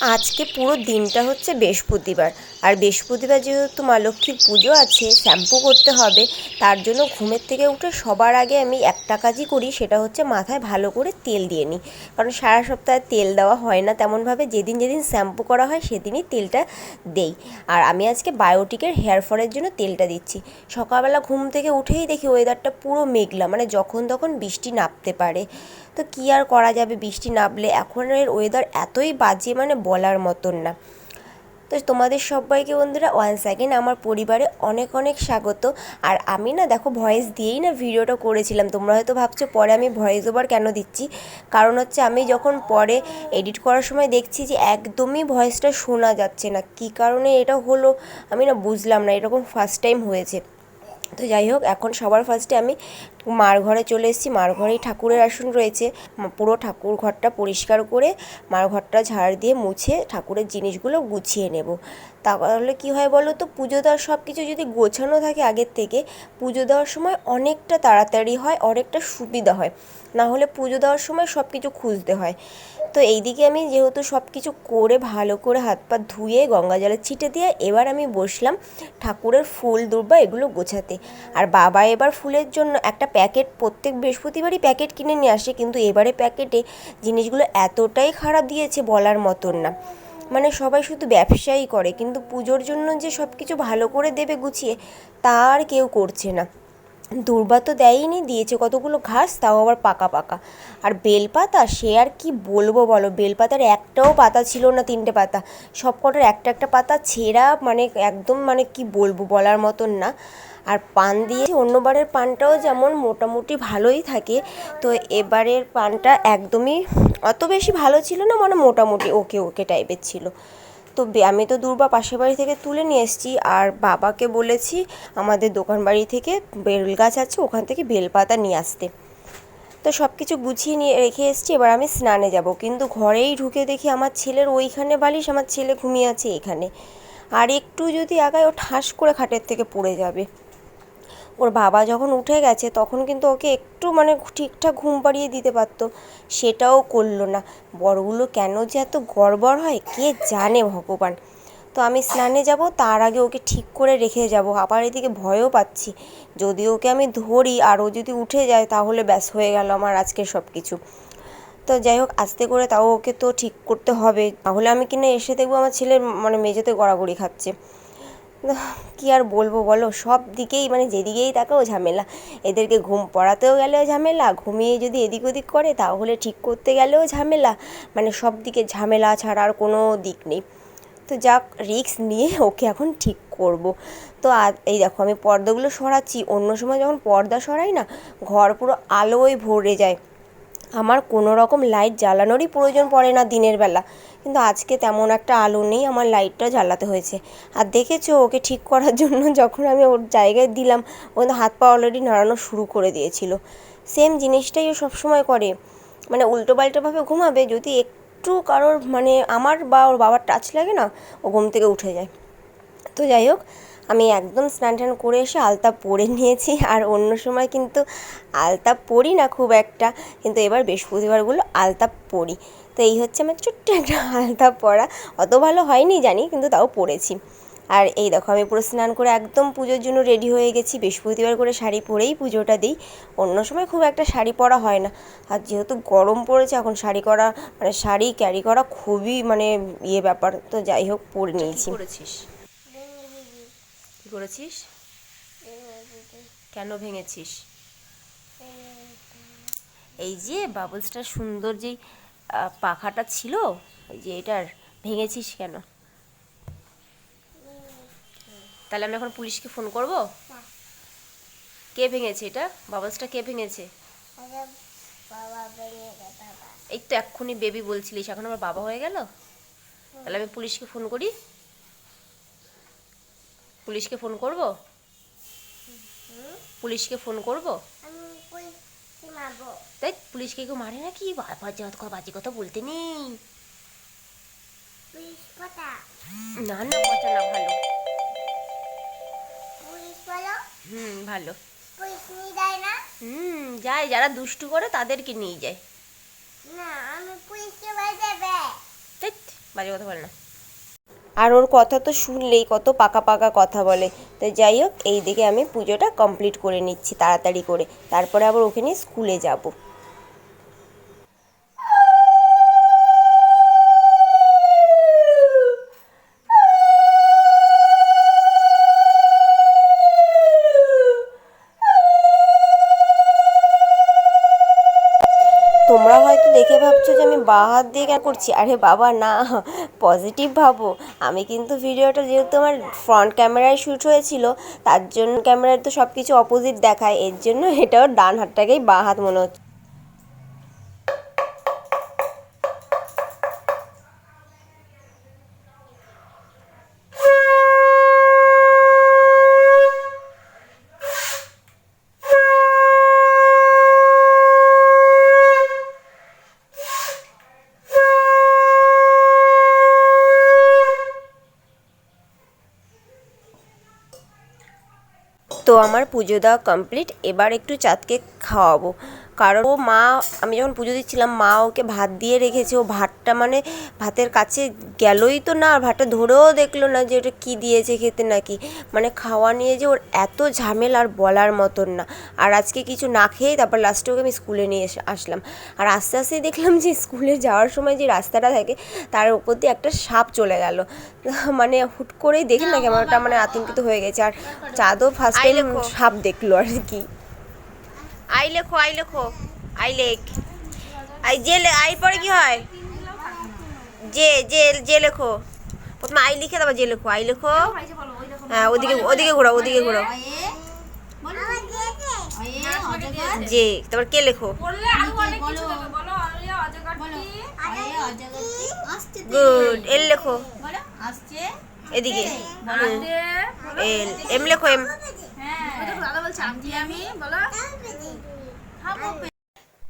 আজকে পুরো দিনটা হচ্ছে বৃহস্পতিবার। আর বৃহস্পতিবার যেহেতু মা লক্ষ্মীর পুজো আছে, শ্যাম্পু করতে হবে, তার জন্য ঘুমের থেকে উঠে সবার আগে আমি একটা কাজই করি, সেটা হচ্ছে মাথায় ভালো করে তেল দিয়ে নিই। কারণ সারা সপ্তাহে তেল দেওয়া হয় না তেমনভাবে। যেদিন যেদিন শ্যাম্পু করা হয়, সেদিনই তেলটা দেই। আর আমি আজকে বায়োটিকের হেয়ার ফলের জন্য তেলটা দিচ্ছি। সকালবেলা ঘুম থেকে উঠেই দেখি ওয়েদারটা পুরো মেঘলা মানে যখন তখন বৃষ্টি নামতে পারে। তো কী আর করা যাবে? বৃষ্টি নামলে এখনের ওয়েদার এতই বাজে মানে বলার মতন না। তো তোমাদের সবাইকে বন্ধুরা ওয়ান সেকেন্ড আমার পরিবারে অনেক অনেক স্বাগত। আর আমি না দেখো ভয়েস দিয়েই না ভিডিওটা করেছিলাম। তোমরা হয়তো ভাবছ পরে আমি ভয়েস ওভার কেন দিচ্ছি? কারণ হচ্ছে আমি যখন পরে এডিট করার সময় দেখছি যে একদমই ভয়েসটা শোনা যাচ্ছে না। কি কারণে এটা হলো আমি না বুঝলাম না, এরকম ফার্স্ট টাইম হয়েছে। তো যাই হোক, এখন সবার ফার্স্টে আমি মার ঘরে চলে এসেছি। মার ঘরেই ঠাকুরের আসন রয়েছে। পুরো ঠাকুর ঘরটা পরিষ্কার করে মার ঘরটা ঝাড় দিয়ে মুছে ঠাকুরের জিনিসগুলো গুছিয়ে নেব। তাহলে কি হয় বলো তো, পুজো দেওয়ার সব কিছু যদি গোছানো থাকে আগের থেকে, পুজো দেওয়ার সময় অনেকটা তাড়াতাড়ি হয়, অনেকটা সুবিধা হয়। না হলে পুজো দেওয়ার সময় সব কিছু খুঁজতে হয়। তো এইদিকে আমি যেহেতু সব কিছু করে ভালো করে হাত পা ধুয়ে গঙ্গা জলে ছিটে দিয়ে এবার আমি বসলাম ঠাকুরের ফুল দুর্বা এগুলো গোছাতে। আর বাবা এবার ফুলের জন্য একটা প্যাকেট, প্রত্যেক বৃহস্পতিবারই প্যাকেট কিনে নিয়ে আসে, কিন্তু এবারে প্যাকেটে জিনিসগুলো এতটাই খারাপ দিয়েছে বলার মতন না। মানে সবাই শুধু ব্যবসাই করে, কিন্তু পুজোর জন্য যে সব কিছু ভালো করে দেবে গুছিয়ে, তা আর কেউ করছে না। দুর্বা তো দেয়নি, দিয়েছে কতগুলো ঘাস, তাও আবার পাকা পাকা। আর বেলপাতা, সে আর কি বলব বলো? বেলপাতার একটাও পাতা ছিল না তিনটে পাতা। সব কটার একটা একটা পাতা ছেঁড়া মানে একদম মানে কি বলব বলার মতন না। আর পান দিয়ে অন্যবারের পানটাও যেমন মোটামুটি ভালোই থাকে, তো এবারের পানটা একদমই অত বেশি ভালো ছিল না মানে মোটামুটি ওকে ওকে টাইপের ছিল। তো আমি তো দূর্বা পাশের বাড়ি থেকে তুলে নিয়ে এসেছি। আর বাবাকে বলেছি আমাদের দোকান বাড়ি থেকে বেল গাছ আছে, ওখান থেকে বেলপাতা নিয়ে আসতে। তো সব কিছু গুছিয়ে নিয়ে রেখে এসেছি, এবার আমি স্নানে যাব। কিন্তু ঘরেই ঢুকে দেখি আমার ছেলের ওইখানে বালিশ, আমার ছেলে ঘুমিয়ে আছে এখানে। আর একটু যদি আগায় ও ঠাস করে খাটের থেকে পড়ে যাবে। ওর বাবা যখন উঠে গেছে, তখন কিন্তু ওকে একটু মানে ঠিকঠাক ঘুম পাড়িয়ে দিতে পারতো। সেটাও করল না। বড়গুলো কেন যে এত গড়বড় হয়, কে জানে ভগবান। তো আমি স্নানে যাব, তার আগে ওকে ঠিক করে রেখে যাব। আবার এদিকে ভয়ও পাচ্ছি। যদি ওকে আমি ধরি আর ও যদি উঠে যায়, তাহলে ব্যাস হয়ে গেল আমার আজকের সব কিছু তো যাই হোক, আস্তে করে তাও ওকে তো ঠিক করতে হবে। তাহলে আমি কিনা এসে দেখব আমার ছেলে মানে মেঝেতে গড়াগড়ি খাচ্ছে। কি আর বলব বলো? সব দিকেই মানে যেদিকেই তাকাও ঝামেলা। এদেরকে ঘুম পড়াতেও গেলেও ঝামেলা, ঘুমিয়ে যদি এদিক ওদিক করে তাহলে ঠিক করতে গেলেও ঝামেলা। মানে সব দিকে ঝামেলা ছাড়া আর কোনো দিক নেই। তো যাক, রিস্ক নিয়ে ওকে এখন ঠিক করব। তো এই দেখো আমি পর্দাগুলো সরাচ্ছি। অন্য সময় যখন পর্দা সরাই না, ঘর পুরো আলোয় ভরে যায়। আমার কোনো রকম লাইট জ্বালানোরই প্রয়োজন পড়ে না দিনের বেলা। কিন্তু আজকে তেমন একটা আলো নেই, আমার লাইটটা জ্বালাতে হয়েছে। আর দেখেছ, ওকে ঠিক করার জন্য যখন আমি ওর জায়গায় দিলাম, ও কিন্তু হাত পা অলরেডি নাড়ানো শুরু করে দিয়েছিল। সেম জিনিসটাই ও সবসময় করে। মানে উল্টো পাল্টোভাবে ঘুমাবে, যদি একটু কারোর মানে আমার বা ওর বাবার টাচ লাগে না, ও ঘুম থেকে উঠে যায়। তো যাই হোক আমি একদম স্নান টান করে এসে আলতা পরে নিয়েছি আর অন্য সময় কিন্তু আলতা পরি না খুব একটা কিন্তু এবার বৃহস্পতিবারগুলো আলতা পরি। তো এই হচ্ছে আমার ছোট্ট একটা আলতা পরা। অত ভালো হয়নি জানি কিন্তু তাও পরেছি। আর এই দেখো আমি পুরো স্নান করে একদম পুজোর জন্য রেডি হয়ে গেছি। বৃহস্পতিবার করে শাড়ি পরেই পুজোটা দিই। অন্য সময় খুব একটা শাড়ি পরা হয় না। আর যেহেতু গরম পড়েছে এখন শাড়ি করা মানে শাড়ি ক্যারি করা খুবই মানে ইয়ে ব্যাপার। তো যাই হোক পরে নিয়েছি। করেছিস? কেন ভেঙেছিস? এই যে বাবলসটার সুন্দর যেই পাখাটা ছিল যে এটার, ভেঙেছিস কেন? তাহলে আমি এখন পুলিশকে ফোন করব? কে ভেঙেছে এটা? বাবলসটা কে ভেঙেছে? এই তো এক্ষুনি বেবি বলছিলিস, এখন আমার বাবা হয়ে গেল? তাহলে আমি পুলিশকে ফোন করি। পুলিশকে ফোন করব? পুলিশকে ফোন করব? তাই পুলিশকে কেউ মারে নাকি? বাজে কথা বাজে কথা বলতে নেই। না না না ভালো। হুম ভালো। হুম যায় যারা দুষ্টু করে তাদেরকে নিয়ে যায়। না আমি পুলিশকে বাজে কথা বলে না। আর ওর কথা তো শুনলেই কত পাকা পাকা কথা বলে। তো যাই হোক এই দিকে আমি পুজোটা কমপ্লিট করে নিচ্ছি তাড়াতাড়ি করে। তারপরে আবার ওখানে স্কুলে যাব তোমরা হয়তো দেখে ভাবছ যে আমি বা হাত দিয়ে কেন করছি? আরে বাবা, না পজিটিভ ভাবো। আমি কিন্তু ভিডিওটা যেহেতু আমার ফ্রন্ট ক্যামেরায় শ্যুট হয়েছিল, তার জন্য ক্যামেরায় তো সব কিছু অপোজিট দেখায়। এর জন্য এটাও ডান হাতটাকেই বাঁ হাত মনে হচ্ছে। তো আমার পুজো দেওয়া কমপ্লিট এবার একটু চাঁদকে খাওয়াবো। কারণ ও মা আমি যখন পুজো দিচ্ছিলাম মা ওকে ভাত দিয়ে রেখেছে। ও ভাতটা মানে ভাতের কাছে গেলই তো না আর ভাতটা ধরেও দেখল না যে ওটা কী দিয়েছে খেতে নাকি। মানে খাওয়া নিয়ে যে ওর এত ঝামেলা আর বলার মতন না। আর আজকে কিছু না খেয়েই তারপর লাস্টে ওকে আমি স্কুলে নিয়ে এসে আসলাম। আর আস্তে আস্তে দেখলাম যে স্কুলে যাওয়ার সময় যে রাস্তাটা থাকে তার উপর দিয়ে একটা সাপ চলে গেল। মানে হুট করেই দেখি না কেমন ওটা মানে আতঙ্কিত হয়ে গেছে। আর চাঁদও ফার্স্ট টাইম সাপ দেখল আর কি। আই লেখো আই লেখো আই লেখ। আই যে আই পরে কি হয়? যে যে যে লেখো। প্রথমে আই লিখে তারপর যে লেখো। আই লেখো। হ্যাঁ ওদিকে ওদিকে ঘোরাও ওদিকে ঘোরাও। যে তারপর কে লেখো? গুড এল লেখো। এদিকে। এল। এম লেখো এম।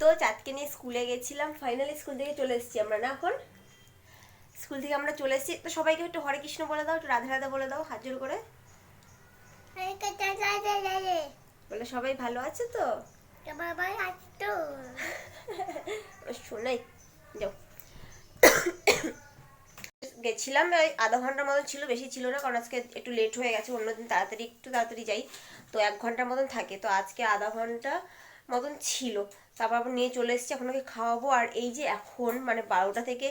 তো চাঁদকে নিয়ে স্কুলে গেছিলাম ফাইনালি স্কুল থেকে চলে এসেছি আমরা না এখন? স্কুল থেকে আমরা চলে এসেছি। তো সবাইকে একটু হরে কৃষ্ণ বলে দাও একটু রাধা রাধা বলে দাও হাত জোর করে। বলে সবাই ভালো আছে তো? শোনাই যাও। গেছিলাম ওই আধা ঘণ্টার মতন ছিল, বেশি ছিল না, কারণ আজকে একটু লেট হয়ে গেছে, অন্যদিন তাড়াতাড়ি, একটু তাড়াতাড়ি যাই। তো এক ঘণ্টার মতন থাকে, তো আজকে আধা ঘণ্টা মতন ছিল। তারপর আবার নিয়ে চলে এসেছি, এখন ওকে খাওয়াবো। আর এই যে এখন মানে বারোটা থেকে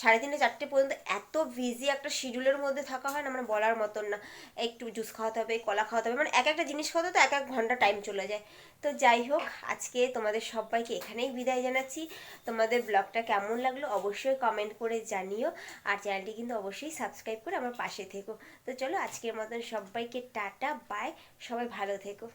সাড়ে তিনটে, চারটে পর্যন্ত এত বিজি একটা শিডিউলের মধ্যে থাকা হয় না মানে বলার মতন না। একটু জুস খাওয়াতে হবে, কলা খাওয়াতে হবে মানে এক একটা জিনিস খাওয়াতে তো এক এক ঘণ্টা টাইম চলে যায়। তো যাই হোক, আজকে তোমাদের সবাইকে এখানেই বিদায় জানাচ্ছি। তোমাদের ব্লগটা কেমন লাগল অবশ্যই কমেন্ট করে জানিও। আর চ্যানেলটি কিন্তু অবশ্যই সাবস্ক্রাইব করে আমার পাশে থেকো। তো চলো আজকের মতন সবাইকে টাটা বাই সবাই ভালো থেকো।